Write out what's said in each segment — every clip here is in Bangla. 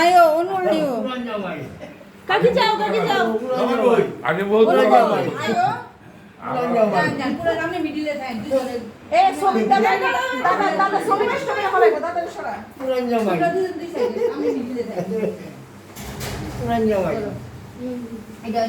আয়ো অনু আয়ো কাকি যাও কাকি যাও। আমি বহুত আয়ো পুরান জামাই। যান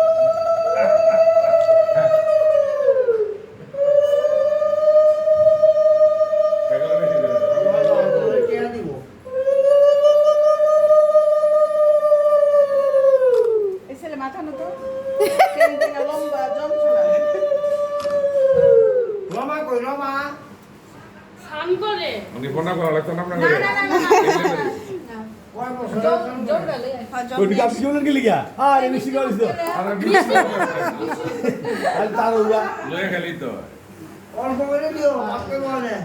এই ছেলে মাথা নতো কেন কেন লম্বা যন্ত্রণা রমা কই রমা স্নান করে উনি ফোনটা করা লাগতো না আপনার না না না না কয় বছর জোর গেলে কোটি কাপ সিজন কে লিগা আরে মিষ্টি করিস তো আরে বৃষ্টি আর তার উড়া লয়ে খেলি তো অল্প করে দিও মাপকে বলে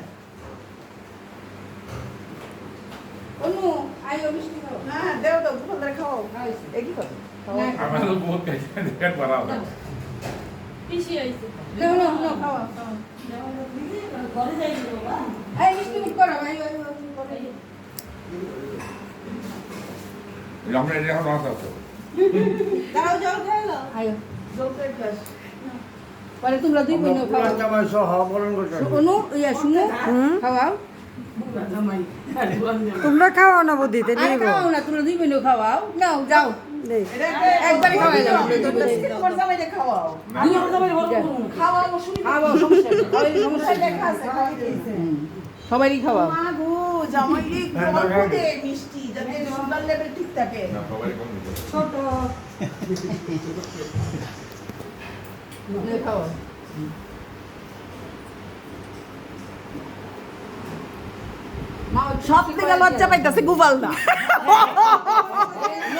অনু আয়ো মিষ্টি খাও না দেও তো দুপুর ধরে খাও এই কি করে আমার বহুত খাইছে দেখেন পারা পিছি আইছে নাও নাও নাও খাওয়া ঘরে যাই বাবা এই মিষ্টি মুখ করো আয়ো আয়ো আয়ো আমরা এটা এখন আছে। দাঁড়াও জল খাইলো আয়ো। জল খাই পরে তোমরা দুই বোন খাও। পুরান জামাই সহ বরণ করতে অনু ইয়া শুনো খাওয়াও। তোমরা খাওয়াও না বুদ্ধিতে আর খাওয়াও না তোমরা দুই বোন খাওয়াও। নাও যাও। সবারই সবাই কম দিতে ছোট। নে সব থেকে লজ্জা পাইতাছে গুবাল না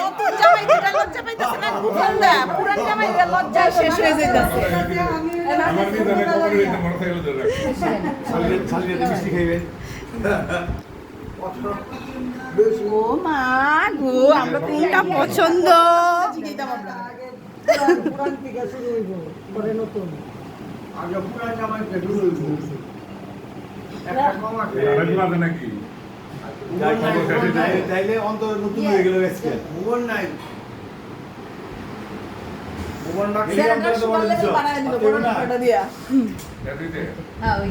নতুন জামাই যেটা লজ্জা পাইতাছে না গুবাল পুরান জামাই লজ্জা শেষ হয়ে যাইতাছে। ও মা গো আমরা কোনটা পছন্দ পুরান থেকে শুরু হইব পরে নতুন আগে পুরান জামাই শুরু হইব একটা কম আছে। নাকি? তাইলে অন্তর নতুন হয়ে গেল আজকে। ভুবন নাই। ভুবন না বাড়ায় দিল। দিয়া। হ্যাঁ ওই